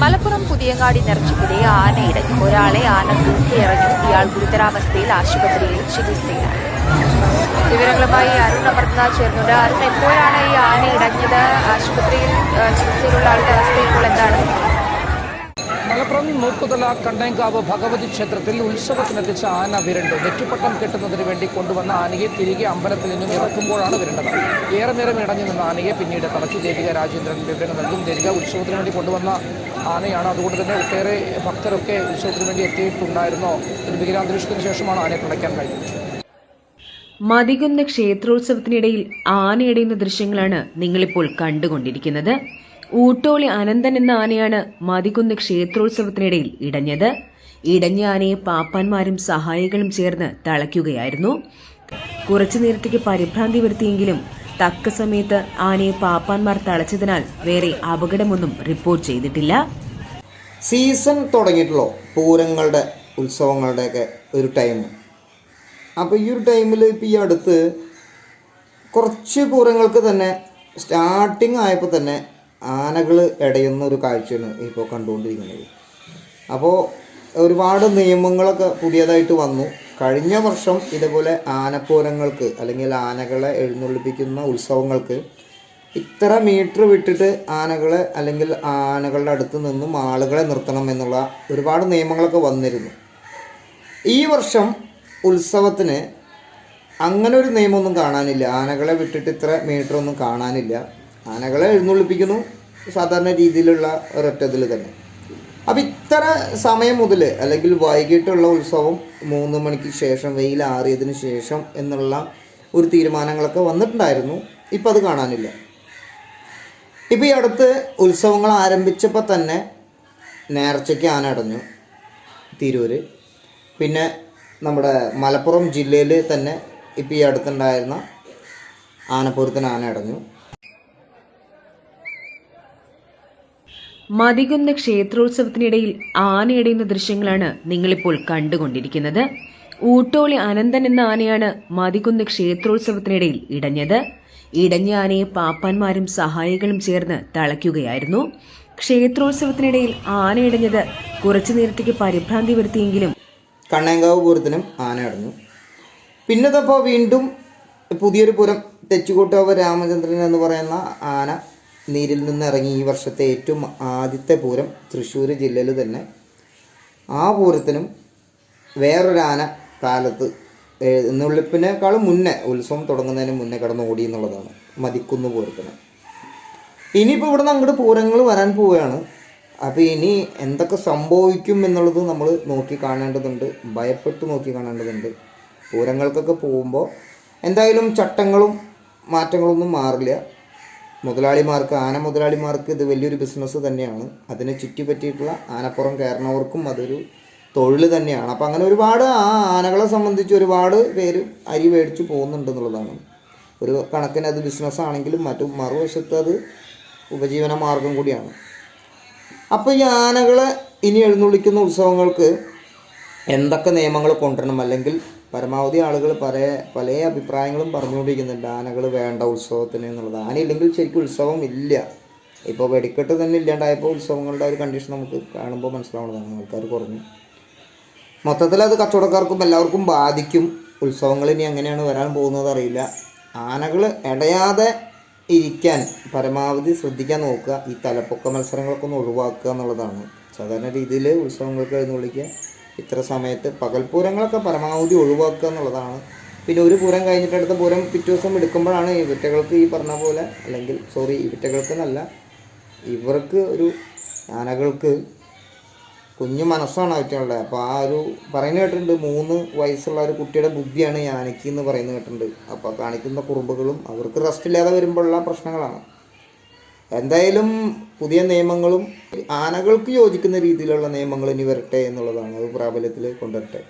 മലപ്പുറം പുതിയങ്ങാടി നിറച്ചുപിടി ആനയിടഞ്ഞു ഒരാളെ ആന തൂക്കിയിറങ്ങി ഇയാൾ ഗുരുതരാവസ്ഥയിൽ ആശുപത്രിയിൽ ചികിത്സയിലാണ് വിവരങ്ങളുമായി അരുൺ അമർനാഥ് ചേർന്നുണ്ട് അരുൺ എപ്പോഴാണ് ഈ ആന ഇടഞ്ഞത്? ആശുപത്രിയിൽ ചികിത്സയിലുള്ള ആളുടെ അവസ്ഥ ഇപ്പോൾ എന്താണ്? മലപ്പുറം മൂക്കുതല കണ്ടേങ്കാവ് ഭഗവതി ക്ഷേത്രത്തിൽ ഉത്സവത്തിനെത്തിച്ച ആന വിരണ്ടു. നെറ്റിപ്പട്ടം കെട്ടുന്നതിന് വേണ്ടി കൊണ്ടുവന്ന ആനയെ തിരികെ അമ്പലത്തിൽ നിന്നും ഇറക്കുമ്പോഴാണ് വിരണ്ടത്. ഏറെ നേരം ഇടഞ്ഞു നിന്ന ആനയെ പിന്നീട് തളച്ചു ദേവിക രാജേന്ദ്രൻ വിവരങ്ങൾ നൽകും. ദേവിക ഉത്സവത്തിന് വേണ്ടി കൊണ്ടുവന്ന ആനയാണ്. അതുകൊണ്ട് തന്നെ ഒട്ടേറെ ഭക്തരൊക്കെ ഉത്സവത്തിന് വേണ്ടി എത്തിയിട്ടുണ്ടായിരുന്നോ. ഒരു ഭീകരാന്തരീക്ഷത്തിന് ശേഷമാണ് ആനയെ തുടയ്ക്കാൻ കഴിഞ്ഞത് മതികുന്ന ക്ഷേത്രോത്സവത്തിനിടയിൽ ആനയടയുന്ന ദൃശ്യങ്ങളാണ് നിങ്ങളിപ്പോൾ കണ്ടുകൊണ്ടിരിക്കുന്നത്. ഊട്ടോളി അനന്തൻ എന്ന ആനയാണ് മതികുന്ന് ക്ഷേത്രോത്സവത്തിനിടയിൽ ഇടഞ്ഞത്. ഇടഞ്ഞ ആനയെ പാപ്പാന്മാരും സഹായികളും ചേർന്ന് തളയ്ക്കുകയായിരുന്നു. കുറച്ചു നേരത്തേക്ക് പരിഭ്രാന്തി വരുത്തിയെങ്കിലും തക്ക സമയത്ത് ആനയെ പാപ്പാന്മാർ തളച്ചതിനാൽ വേറെ അപകടമൊന്നും റിപ്പോർട്ട് ചെയ്തിട്ടില്ല. സീസൺ തുടങ്ങിയിട്ടുള്ളൂ? പൂരങ്ങളുടെ ഉത്സവങ്ങളുടെയൊക്കെ ഒരു ടൈം. അപ്പോൾ ഈ ഒരു ടൈമിൽ ഇപ്പോൾ ഈ അടുത്ത് കുറച്ച് പൂരങ്ങൾക്ക് തന്നെ സ്റ്റാർട്ടിങ് ആയപ്പോൾ തന്നെ ആനകൾ ഇടയുന്ന ഒരു കാഴ്ചയാണ് ഇപ്പോൾ കണ്ടുകൊണ്ടിരിക്കുന്നത്. അപ്പോൾ ഒരുപാട് നിയമങ്ങളൊക്കെ പുതിയതായിട്ട് വന്നു. കഴിഞ്ഞ വർഷം ഇതുപോലെ ആനപ്പൂരങ്ങൾക്ക് അല്ലെങ്കിൽ ആനകളെ എഴുന്നള്ളിപ്പിക്കുന്ന ഉത്സവങ്ങൾക്ക് ഇത്ര മീറ്റർ വിട്ടിട്ട് ആനകളെ അല്ലെങ്കിൽ ആനകളുടെ അടുത്ത് നിന്നും ആളുകളെ നിർത്തണം എന്നുള്ള ഒരുപാട് നിയമങ്ങളൊക്കെ വന്നിരുന്നു. ഈ വർഷം ഉത്സവത്തിന് അങ്ങനെ ഒരു നിയമമൊന്നും കാണാനില്ല. ആനകളെ വിട്ടിട്ട് ഇത്ര മീറ്റർ ഒന്നും കാണാനില്ല. ആനകളെ എഴുന്നള്ളിപ്പിക്കുന്നു സാധാരണ രീതിയിലുള്ള ഒരൊറ്റ ഇതിൽ തന്നെ. അപ്പം ഇത്ര സമയം മുതൽ അല്ലെങ്കിൽ വൈകിട്ടുള്ള ഉത്സവം മൂന്ന് മണിക്ക് ശേഷം വെയിൽ ആറിയതിന് ശേഷം എന്നുള്ള ഒരു തീരുമാനങ്ങളൊക്കെ വന്നിട്ടുണ്ടായിരുന്നു. ഇപ്പം അത് കാണാനില്ല. ഇപ്പം ഈ അടുത്ത് ഉത്സവങ്ങൾ ആരംഭിച്ചപ്പോൾ തന്നെ നേർച്ചയ്ക്ക് ആന അടഞ്ഞു. തിരൂര്. പിന്നെ നമ്മുടെ മലപ്പുറം ജില്ലയിൽ തന്നെ ഇപ്പം ഈ അടുത്തുണ്ടായിരുന്ന ആനപ്പൂരത്തിന് ആന അടഞ്ഞു. മതികുന്ന ക്ഷേത്രോത്സവത്തിനിടയിൽ ആനയടയുന്ന ദൃശ്യങ്ങളാണ് നിങ്ങളിപ്പോൾ കണ്ടുകൊണ്ടിരിക്കുന്നത്. ഊട്ടോളി അനന്തൻ എന്ന ആനയാണ് മതികുന്ന് ക്ഷേത്രോത്സവത്തിനിടയിൽ ഇടഞ്ഞത്. ഇടഞ്ഞ ആനയെ പാപ്പാന്മാരും സഹായികളും ചേർന്ന് തളയ്ക്കുകയായിരുന്നു. ക്ഷേത്രോത്സവത്തിനിടയിൽ ആന ഇടഞ്ഞത് കുറച്ചു നേരത്തേക്ക് പരിഭ്രാന്തി വരുത്തിയെങ്കിലും കണ്ണേങ്കാവ് പൂരത്തിനും ആന അടഞ്ഞു പിന്നതപ്പോൾ വീണ്ടും പുതിയൊരു പുരം തെച്ചുകൂട്ടാവ് രാമചന്ദ്രൻ എന്ന് പറയുന്ന ആന നീരിൽ നിന്നിറങ്ങി ഈ വർഷത്തെ ഏറ്റവും ആദ്യത്തെ പൂരം തൃശ്ശൂർ ജില്ലയിൽ തന്നെ. ആ പൂരത്തിനും വേറൊരു ആന കാലത്ത് എന്നുള്ളിപ്പിനേക്കാളും മുന്നേ ഉത്സവം തുടങ്ങുന്നതിന് മുന്നേ കടന്ന് ഓടി എന്നുള്ളതാണ് മതിക്കുന്ന് പൂരത്തിന്. ഇനിയിപ്പോൾ ഇവിടുന്ന് അങ്ങോട്ട് പൂരങ്ങൾ വരാൻ പോവുകയാണ്. അപ്പോൾ ഇനി എന്തൊക്കെ സംഭവിക്കും എന്നുള്ളത് നമ്മൾ നോക്കി കാണേണ്ടതുണ്ട് ഭയപ്പെട്ട് നോക്കി കാണേണ്ടതുണ്ട്. പൂരങ്ങൾക്കൊക്കെ പോകുമ്പോൾ എന്തായാലും ചട്ടങ്ങളും മാറ്റങ്ങളൊന്നും മാറില്ല. മുതലാളിമാർക്ക് ആന മുതലാളിമാർക്ക് ഇത് വലിയൊരു ബിസിനസ് തന്നെയാണ്. അതിനെ ചുറ്റിപ്പറ്റിയിട്ടുള്ള ആനപ്പുറം കയറുന്നവർക്കും അതൊരു തൊഴിൽ തന്നെയാണ്. അപ്പം അങ്ങനെ ഒരുപാട് ആ ആനകളെ സംബന്ധിച്ച് ഒരുപാട് പേര് അരി മേടിച്ച് പോകുന്നുണ്ട് എന്നുള്ളതാണ്. ഒരു കണക്കിന് അത് ബിസിനസ് ആണെങ്കിലും മറ്റു മറുവശത്ത് അത് ഉപജീവന മാർഗം കൂടിയാണ്. അപ്പോൾ ഈ ആനകളെ ഇനി എഴുന്നള്ളിക്കുന്ന ഉത്സവങ്ങൾക്ക് എന്തൊക്കെ നിയമങ്ങൾ കൊണ്ടുവരണം? അല്ലെങ്കിൽ പരമാവധി ആളുകൾ പല പല അഭിപ്രായങ്ങളും പറഞ്ഞുകൊണ്ടിരിക്കുന്നുണ്ട്. ആനകൾ വേണ്ട ഉത്സവത്തിന് എന്നുള്ളത്. ആനയില്ലെങ്കിൽ ശരിക്കും ഉത്സവം ഇല്ല. ഇപ്പോൾ വെടിക്കെട്ട് തന്നെ ഇല്ലാണ്ടായപ്പോൾ ഉത്സവങ്ങളുടെ ഒരു കണ്ടീഷൻ നമുക്ക് കാണുമ്പോൾ മനസ്സിലാവുന്നതാണ്. ആൾക്കാർ കുറഞ്ഞു. മൊത്തത്തിൽ അത് കച്ചവടക്കാർക്കും എല്ലാവർക്കും ബാധിക്കും. ഉത്സവങ്ങൾ ഇനി എങ്ങനെയാണ് വരാൻ പോകുന്നത് അറിയില്ല. ആനകൾ ഇടയാതെ ഇരിക്കാൻ പരമാവധി ശ്രദ്ധിക്കാൻ നോക്കുക. ഈ തലപ്പൊക്ക മത്സരങ്ങളൊക്കെ ഒന്ന് ഒഴിവാക്കുക എന്നുള്ളതാണ്. സാധാരണ രീതിയിൽ ഉത്സവങ്ങൾക്ക് എഴുന്നള്ളിക്കുക. ഇത്ര സമയത്ത് പകൽപൂരങ്ങളൊക്കെ പരമാവധി ഒഴിവാക്കുക എന്നുള്ളതാണ്. പിന്നെ ഒരു പൂരം കഴിഞ്ഞിട്ട് അടുത്ത പൂരം പിറ്റേ ദിവസം എടുക്കുമ്പോഴാണ് ഈ വിറ്റകൾക്ക് ഈ പറഞ്ഞ പോലെ അല്ലെങ്കിൽ സോറി ഈ വിറ്റകൾക്ക് എന്നല്ല ഇവർക്ക് ഒരു ആനകൾക്ക് കുഞ്ഞു മനസ്സാണ് അവറ്റുള്ളത് അപ്പോൾ ആ ഒരു പറയുന്നത് കേട്ടിട്ടുണ്ട് മൂന്ന് വയസ്സുള്ള ഒരു കുട്ടിയുടെ ബുദ്ധിയാണ് ഈ ആനയ്ക്ക് എന്ന് പറയുന്നത് കേട്ടിട്ടുണ്ട്. അപ്പോൾ കാണിക്കുന്ന കുറുമ്പുകളും അവർക്ക് റെസ്റ്റ് ഇല്ലാതെ വരുമ്പോഴുള്ള പ്രശ്നങ്ങളാണ്. എന്തായാലും പുതിയ നിയമങ്ങളും ആനകൾക്ക് യോജിക്കുന്ന രീതിയിലുള്ള നിയമങ്ങൾ ഇനി വരട്ടെ എന്നുള്ളതാണ് അത് പ്രാബല്യത്തിൽ കൊണ്ടുവരട്ടെ.